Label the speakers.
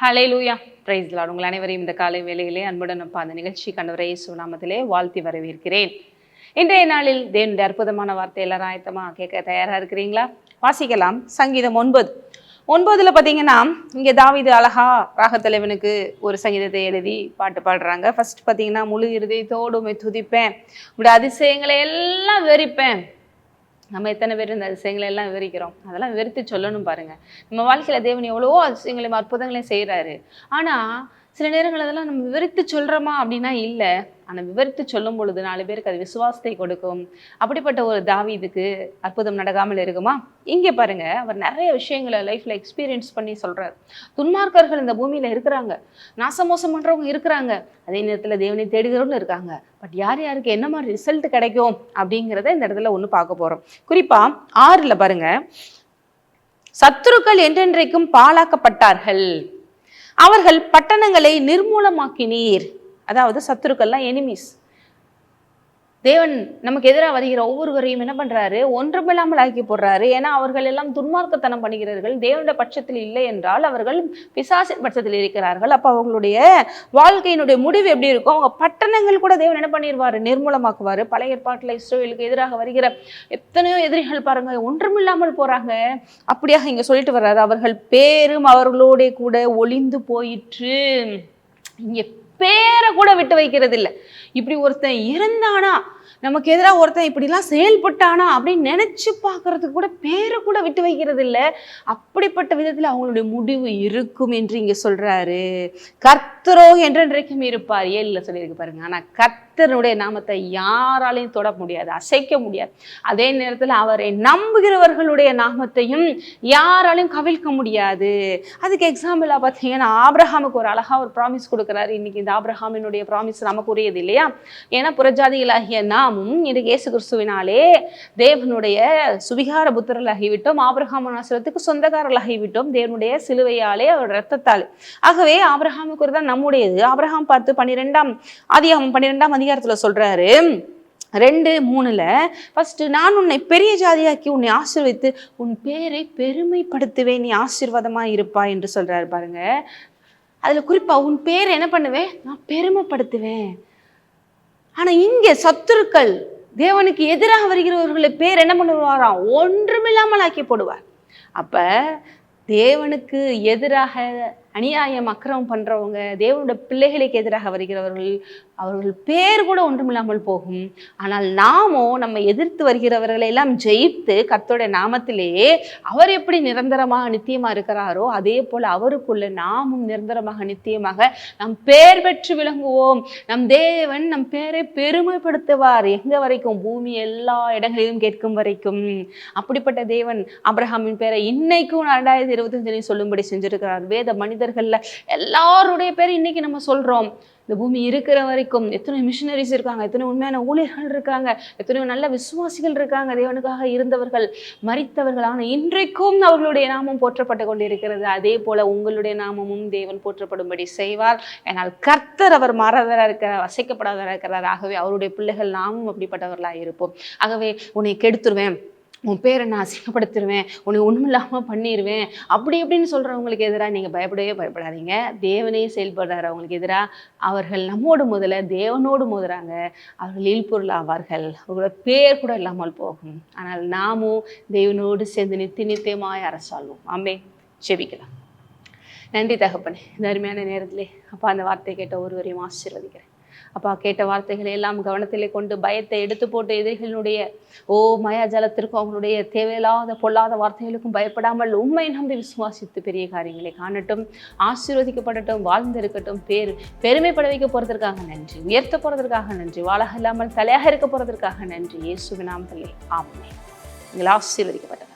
Speaker 1: ஹலே லூயா price Lord உங்கள் அனைவரையும் இந்த காலை வேளையிலே அன்புடன் அப்பா அந்த நிகழ்ச்சி கண்டவரை சுனாமத்திலே வாழ்த்தி வரவேற்கிறேன். இன்றைய நாளில் தேவனுடைய அற்புதமான வார்த்தை எல்லாரும் ஆயத்தமாக கேட்க தயாராக இருக்கிறீங்களா? வாசிக்கலாம். சங்கீதம் ஒன்பது. ஒன்பதில் பார்த்தீங்கன்னா இங்கே தாவிது அழகா ராகத்தலைவனுக்கு ஒரு சங்கீதத்தை எழுதி பாட்டு பாடுறாங்க. ஃபர்ஸ்ட் பார்த்தீங்கன்னா முழு இருதயத்தோடு துதிப்பேன். உடைய அதிசயங்களை எல்லாம் வெறிப்பேன் நம்ம எத்தனை பேர் இந்த அதிசயங்களை எல்லாம் விவரிக்கிறோம்? அதெல்லாம் விவரித்து சொல்லணும் பாருங்க. நம்ம வாழ்க்கையில தேவன் எவ்வளவோ அதிசயங்களையும் அற்புதங்களையும் செய்கிறாரு ஆனா சில நேரங்கள் அதெல்லாம் நம்ம விவரித்து சொல்கிறோமா அப்படின்னா இல்லை. ஆனால் விவரித்து சொல்லும் பொழுது நாலு பேருக்கு அது விசுவாசத்தை கொடுக்கும். அப்படிப்பட்ட ஒரு தாவி இதுக்கு அற்புதம் நடக்காமல் இருக்குமா? இங்கே பாருங்க அவர் நிறைய விஷயங்களை லைஃப்பில் எக்ஸ்பீரியன்ஸ் பண்ணி சொல்கிறார் துன்மார்க்கர்கள் இந்த பூமியில் இருக்கிறாங்க. நாசமோசம் பண்ணுறவங்க இருக்கிறாங்க. அதே நேரத்தில் தேவனை தேடுகிறவங்களும் இருக்காங்க. பட் யார் யாருக்கு என்ன மாதிரி ரிசல்ட் கிடைக்கும் அப்படிங்கிறத இந்த இடத்துல ஒன்று பார்க்க போகிறோம் குறிப்பாக ஆறில் பாருங்க. சத்துருக்கள் என்றென்றைக்கும் பாழாக்கப்பட்டார்கள். அவர்கள் பட்டணங்களை நிர்மூலமாக்கினீர். அதாவது சத்துருக்கள்லாம் எனிமீஸ் தேவன் நமக்கு எதிராக வருகிற ஒவ்வொருவரையும் என்ன பண்றாரு? ஒன்றுமில்லாமல் ஆக்கி போடுறாரு. ஏன்னா அவர்கள் எல்லாம் துன்மார்க்கத்தனம் பண்ணுகிறார்கள் தேவனுடைய பட்சத்தில் இல்லை என்றால் அவர்கள் பிசாசின் பட்சத்தில் இருக்கிறார்கள். அப்போ அவங்களுடைய வாழ்க்கையினுடைய முடிவு எப்படி இருக்கும்? அவங்க பட்டணங்கள் கூட தேவன் என்ன பண்ணிடுவாரு நிர்மூலமாக்குவார். பழைய ஏற்பாட்டில் இஸ்ரோவேலுக்கு எதிராக வருகிற எத்தனையோ எதிரிகள் பாருங்க ஒன்றுமில்லாமல் போறாங்க. அப்படியாக இங்க சொல்லிட்டு வர்றாரு. அவர்கள் பேரும் அவர்களோட கூட ஒளிந்து போயிற்று. இங்கே பேரை கூட விட்டு வைக்கிறது இல்லை இப்படி ஒருத்தன் இருந்தானா நமக்கு எதிராக ஒருத்தன் இப்படிலாம் செயல்பட்டானா அப்படின்னு நினச்சி பார்க்கறதுக்கு கூட பேரை கூட விட்டு வைக்கிறது இல்லை அப்படிப்பட்ட விதத்தில் அவங்களுடைய முடிவு இருக்கும் என்று இங்க சொல்றாரு. கர்த்தரோ என்றென்றைக்கும் இருப்பார். ஏழில் சொல்லியிருக்கு பாருங்க. ஆனால் கர்த்தருடைய நாமத்தை யாராலையும் தொட முடியாது அசைக்க முடியாது. அதே நேரத்தில் அவரை நம்புகிறவர்களுடைய நாமத்தையும் யாராலையும் கவிழ்க்க முடியாது. அதுக்கு எக்ஸாம்பிளாக பார்த்தீங்கன்னா ஆப்ரஹாமுக்கு ஒரு அழகா ஒரு ப்ராமிஸ் கொடுக்குறாரு. இன்னைக்கு இந்த ஆப்ரஹாமினுடைய ப்ராமிஸ் நமக்கு உரியது இல்லையா? ஏன்னா புறஜாதிகளாகிய நாமும் இது இயேசு கிறிஸ்துவினாலே தேவனுடைய சுவிகார புத்திரர்களாகிவிட்டோம். ஆபிரஹாம் ஆசிரத்துக்கு சொந்தக்காரர்களாகிவிட்டோம். தேவனுடைய சிலுவையாலே அவர் ரத்தத்தால் ஆகவே ஆபிரஹாமுக்கு தான் நம்முடையது. ஆபிரஹாம் பார்த்து பன்னிரெண்டாம் ஆதியாகமம் பன்னிரெண்டாம் அதிகாரத்துல சொல்றாரு ரெண்டு மூணுல ஃபர்ஸ்ட் நான் உன்னை பெரிய ஜாதியாக்கி உன்னை ஆசிர்வித்து உன் பேரை பெருமைப்படுத்துவேன். நீ ஆசீர்வாதமா இருப்பா என்று சொல்றாரு பாருங்க. அதுல குறிப்பா உன் பேர் என்ன பண்ணுவேன்? நான் பெருமைப்படுத்துவேன். ஆனால் இங்கே சத்துருக்கள் தேவனுக்கு எதிராக வருகிறவர்களை பேர் என்ன பண்ணுவாராம்? ஒன்றுமில்லாமல் ஆக்கி போடுவார். அப்போ தேவனுக்கு எதிராக அநியாயம் அக்கிரமம் பண்றவங்க தேவனுடைய பிள்ளைகளுக்கு எதிராக வருகிறவர்கள் அவர்கள் பேர் கூட ஒன்றுமில்லாமல் போகும். ஆனால் நாமோ நம்ம எதிர்த்து வருகிறவர்களை எல்லாம் ஜெயித்து கர்த்தருடைய நாமத்திலேயே அவர் எப்படி நிரந்தரமாக நித்தியமா இருக்கிறாரோ அதே போல அவருக்குள்ள நாமும் நிரந்தரமாக நித்தியமாக நம் பேர் பெற்று விளங்குவோம். நம் தேவன் நம் பேரை பெருமைப்படுத்துவார். எங்க வரைக்கும்? பூமி எல்லா இடங்களிலும் கேட்கும் வரைக்கும். அப்படிப்பட்ட தேவன் அப்ரஹாமின் பேரை இன்னைக்கும் ரெண்டாயிரத்தி இருபத்தஞ்சு சொல்லும்படி செஞ்சிருக்கிறார். வேத மனித மனிதர்களில் எல்லாருடைய பேர் இன்னைக்கு நம்ம சொல்றோம். இந்த பூமி இருக்கிற வரைக்கும் எத்தனை மிஷினரிஸ் இருக்காங்க எத்தனை உண்மையான ஊழியர்கள் இருக்காங்க எத்தனையோ நல்ல விசுவாசிகள் இருக்காங்க தேவனுக்காக இருந்தவர்கள் மறித்தவர்கள் ஆனால் இன்றைக்கும் அவர்களுடைய நாமம் போற்றப்பட்டு கொண்டிருக்கிறது. அதே போல உங்களுடைய நாமமும் தேவன் போற்றப்படும்படி செய்வார். ஏனால் கர்த்தர் அவர் மாறாதவராக இருக்கிறார் வசைக்கப்படாதராக இருக்கிறார். ஆகவே அவருடைய பிள்ளைகள் நாமும் அப்படிப்பட்டவர்களாக இருப்போம். ஆகவே உன்னை கெடுத்துருவேன். உன் பேரை நான் அசிங்கப்படுத்திடுவேன் உன்னை ஒன்றும் இல்லாமல் பண்ணிடுவேன் அப்படி இப்படின்னு சொல்கிறவங்களுக்கு எதிராக நீங்கள் பயப்படவே பயப்படாதீங்க. தேவனே செயல்படுறாரு அவங்களுக்கு எதிராக அவர்கள் நம்மோடு முதல்ல தேவனோடு மோதுறாங்க அவர்கள் இல்பொருள் ஆவார்கள். அவங்களோட பேர் கூட இல்லாமல் போகும். ஆனால் நாமும் தேவனோடு சேர்ந்து நித்தி நித்தியமாய் அரசாள்வோம். ஆமே செபிக்கலாம் நன்றி தகப்பனே. இந்த அருமையான நேரத்திலே அப்பா அந்த வார்த்தை கேட்ட ஒருவரையும் ஆசீர்வதிக்கிறேன். அப்பா கேட்ட வார்த்தைகளை எல்லாம் கவனத்திலே கொண்டு பயத்தை எடுத்து போட்டு எதிரிகளினுடைய ஓ மயாஜலத்திற்கும் அவங்களுடைய தேவையில்லாத பொல்லாத வார்த்தைகளுக்கும் பயப்படாமல் உண்மை நம்பி விசுவாசித்து பெரிய காரியங்களை காணட்டும் ஆசீர்வதிக்கப்படட்டும் வாழ்ந்திருக்கட்டும் பேர் பெருமைப்பட வைக்க போகிறதற்காக நன்றி உயர்த்த போகிறதற்காக நன்றி வாழ இல்லாமல் தலையாக இருக்க போறதற்காக நன்றி. இயேசுவின் நாமத்திலே ஆமென். நீங்கள் ஆசீர்வதிக்கப்பட்ட